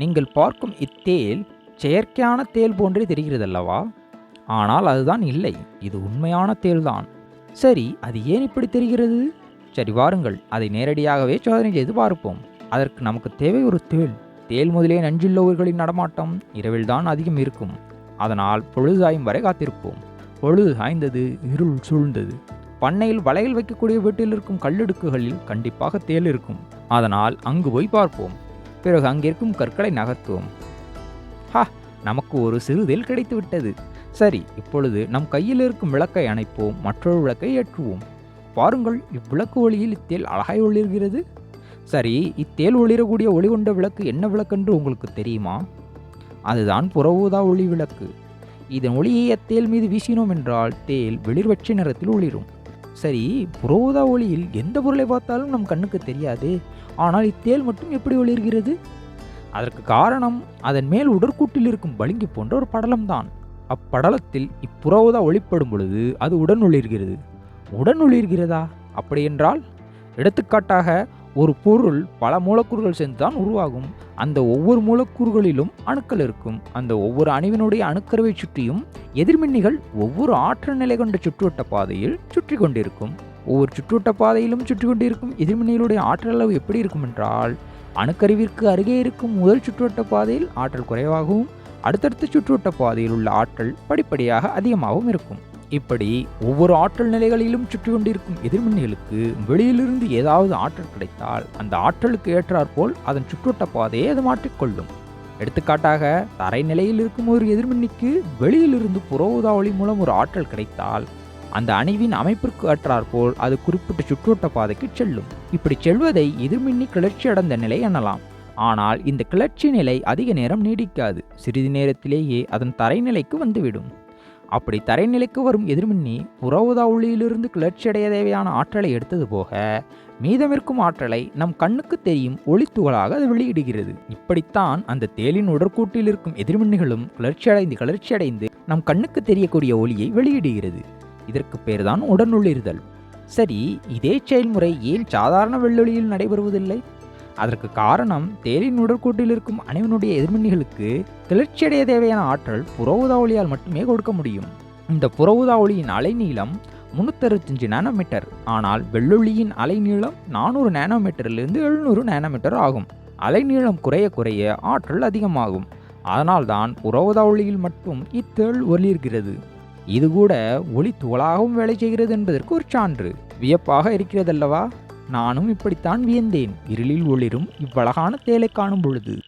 நீங்கள் பார்க்கும் இத்தேல் செயற்கையான தேல் போன்றே தெரிகிறதல்லவா? ஆனால் அதுதான் இல்லை இது உண்மையான தேல்தான். சரி அது ஏன் இப்படி தெரிகிறது? சரி வாருங்கள் அதை நேரடியாகவே சோதனை செய்து பார்ப்போம். அதற்கு நமக்கு தேவை ஒரு தேள் தேல் முதலே நஞ்சுள்ளவர்களின் நடமாட்டம் நடமாட்டம் இரவில்தான் அதிகம் இருக்கும். அதனால் பொழுது சாயும் வரை காத்திருப்போம். பொழுது சாய்ந்தது இருள் சூழ்ந்தது. பண்ணையில் வலையில் வைக்கக்கூடிய வீட்டில் இருக்கும் கல்லடுக்குகளில் கண்டிப்பாக தேல் இருக்கும். அதனால் அங்கு போய் பார்ப்போம். பிறகு அங்கிருக்கும் கற்களை நகர்த்துவோம். ஹா நமக்கு ஒரு சிறுதில் கிடைத்துவிட்டது. சரி இப்பொழுது நம் கையில் இருக்கும் விளக்கை அணைப்போம் மற்றொரு விளக்கை ஏற்றுவோம். பாருங்கள் இவ்விளக்கு ஒளியில் இத்தேல் அழகாய் ஒளிர்கிறது. சரி இத்தேல் ஒளிரக்கூடிய ஒளி கொண்ட விளக்கு என்ன விளக்கென்று உங்களுக்கு தெரியுமா? அதுதான் புற ஊதா ஒளி விளக்கு. இதன் ஒளியை அத்தேல் மீது வீசினோம் என்றால் தேல் வெளிர்வட்ச நிறத்தில் ஒளிரும். சரி புரோதா ஒளியில் எந்த பொருளை பார்த்தாலும் நம் கண்ணுக்கு தெரியாது. ஆனால் இத்தேல் மட்டும் எப்படி ஒளிர்கிறது? அதற்கு காரணம் அதன் மேல் உடற்கூட்டில் இருக்கும் பளிங்கு போன்ற ஒரு படலம்தான். அப்படலத்தில் இப்புரோதா ஒளிப்படும் பொழுது அது உடன் ஒளிர்கிறது. உடன் ஒளிர்கிறதா? அப்படியென்றால் எடுத்துக்காட்டாக ஒரு பொருள் பல மூலக்கூறுகள் சேர்ந்து தான் உருவாகும். அந்த ஒவ்வொரு மூலக்கூறுகளிலும் அணுக்கள் இருக்கும். அந்த ஒவ்வொரு அணுவினுடைய அணுக்கருவை சுற்றியும் எதிர்மின்னிகள் ஒவ்வொரு ஆற்றல் நிலை கொண்ட சுற்றுவட்ட பாதையில் சுற்றி கொண்டிருக்கும். ஒவ்வொரு சுற்றுவட்ட பாதையிலும் சுற்றி கொண்டிருக்கும் எதிர்மின்னிகளுடைய ஆற்றல் அளவு எப்படி இருக்கும் என்றால் அணுக்கருவிற்கு அருகே இருக்கும் முதல் சுற்றுவட்ட பாதையில் ஆற்றல் குறைவாகவும் அடுத்தடுத்த சுற்றுவட்ட பாதையில் உள்ள ஆற்றல் படிப்படியாக அதிகமாகவும் இருக்கும். இப்படி ஒவ்வொரு ஆற்றல் நிலைகளிலும் சுற்றி கொண்டிருக்கும் எதிர்மின்னிகளுக்கு வெளியிலிருந்து ஏதாவது ஆற்றல் கிடைத்தால் அந்த ஆற்றலுக்கு ஏற்றாற்போல் அதன் சுற்றுவட்ட பாதையை அது மாற்றிக்கொள்ளும். எடுத்துக்காட்டாக தரை நிலையில் இருக்கும் ஒரு எதிர்மின்னிக்கு வெளியிலிருந்து புற ஊதா ஒளி மூலம் ஒரு ஆற்றல் கிடைத்தால் அந்த அணுவின் அமைப்பிற்கு ஏற்றாற்போல் அது குறிப்பிட்ட சுற்றுவட்ட பாதைக்கு செல்லும். இப்படி செல்வதை எதிர்மின்னி கிளர்ச்சி அடைந்த நிலை எனலாம். ஆனால் இந்த கிளர்ச்சி நிலை அதிக நேரம் நீடிக்காது. சிறிது நேரத்திலேயே அதன் தரைநிலைக்கு வந்துவிடும். அப்படி தரைநிலைக்கு வரும் எதிர்மின்னி புறவுதா ஒளியிலிருந்து கிளர்ச்சியடைய தேவையான ஆற்றலை எடுத்தது போக மீதமிருக்கும் ஆற்றலை நம் கண்ணுக்கு தெரியும் ஒளித்துகளாக அது வெளியிடுகிறது. இப்படித்தான் அந்த தேலின் உடற்கூட்டில் இருக்கும் எதிர்மின்னிகளும் கிளர்ச்சியடைந்து கிளர்ச்சியடைந்து நம் கண்ணுக்கு தெரியக்கூடிய ஒளியை வெளியிடுகிறது. இதற்கு பேர்தான் உடனுள்ளிருதல் சரி இதே செயல்முறை ஏன் சாதாரண வெள்ளொளியில் நடைபெறுவதில்லை? அதற்கு காரணம் தேலின் உடற்கூட்டில் இருக்கும் அணுவினுடைய எதிர்மின்னிகளுக்கு கிளர்ச்சியடைய தேவையான ஆற்றல் புற ஊதா ஒளியால் மட்டுமே கொடுக்க முடியும். இந்த புற ஊதா ஒளியின் அலைநீளம் முந்நூற்றறுபத்தஞ்சு நானோமீட்டர் ஆனால் வெள்ளொளியின் அலைநீளம் நானூறு நானோமீட்டரிலிருந்து எழுநூறு நானோமீட்டர் ஆகும். அலைநீளம் குறைய குறைய ஆற்றல் அதிகமாகும். அதனால்தான் புற ஊதா ஒளியில் மட்டும் இத்தேள் ஒளிர்கிறது. இது கூட ஒளி துகளாகவும் வேலை செய்கிறது என்பதற்கு ஒரு சான்று. வியப்பாக இருக்கிறதல்லவா? நானும் இப்படித்தான் வியந்தேன். இருளில் ஒளிரும் இவ்வழகான தேலை காணும் பொழுது